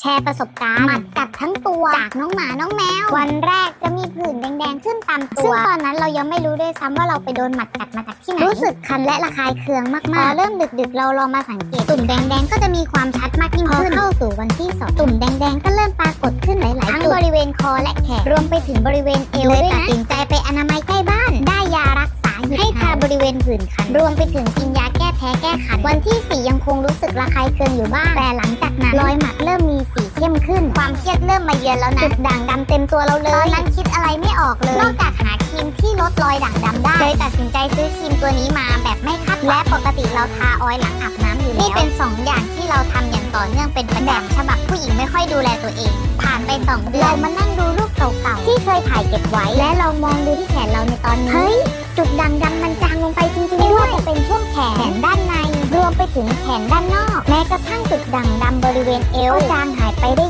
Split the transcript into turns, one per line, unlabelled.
แชร์ประสบการณ์หมัดกัดทั้งตัวจากน้องหมาน้องแมว วันแรกจะมีผื่นแดงๆขึ้นตามตัว ซึ่งตอนนั้นเรายังไม่รู้ด้วยซ้ำว่าเราไปโดนหมัดกัดมาจากที่ไหน รู้สึกคันและระคายเคืองมากๆพอเริ่มดึกๆ เราลองมาสังเกตตุ่มแดงๆก็จะมีความชัดมากยิ่งขึ้นเข้าสู่วันที่สองตุ่มแดงๆก็เริ่มปรากฏขึ้นหลายๆทั้งบริเวณคอและแขนรวมไปถึงบริเวณเอวเลยตัดสินใจไปอนามัยใกล้บ้าน ได้ยารักษาให้ทาบริเวณผื่นคัน รวมไปถึงกินยาแก้แพ้แก้ขัน วันที่สี่ยังคงรู้สึกระคายเคืองอยู่บ้าง แต่หลังจากนั้นรอย ข้มขึ้น ความเครียดเริ่มมาเยือนแล้วนะจุดด่างดำเต็มตัวเราเลยตอนนั้นคิดอะไรไม่ออกเลย นอกจากหาครีมที่ลดรอยด่างดำได้เลยตัดสินใจซื้อครีมตัวนี้มาแบบไม่คาดหวังและปกติเราทาออยล์หลังอาบน้ำอยู่แล้วนี่เป็นสองอย่างที่เราทำอย่างต่อเนื่องเป็นประจำฉบับผู้หญิงไม่ค่อยดูแลตัวเอง ผ่านไปสองเดือนเรามานั่งดูรูปเก่าๆที่เคยถ่ายเก็บไว้ และเรามองดูที่แขนเราในตอนนี้เฮ้ยจุดด่างดำมันจางลงไปจริงๆด้วยจะเป็นช่วงแขนแขนด้านในรวมไปถึงแขนด้านนอก แม้กระทั่งจุดด่างดำบริเวณเอวก็จางหายไปได้เย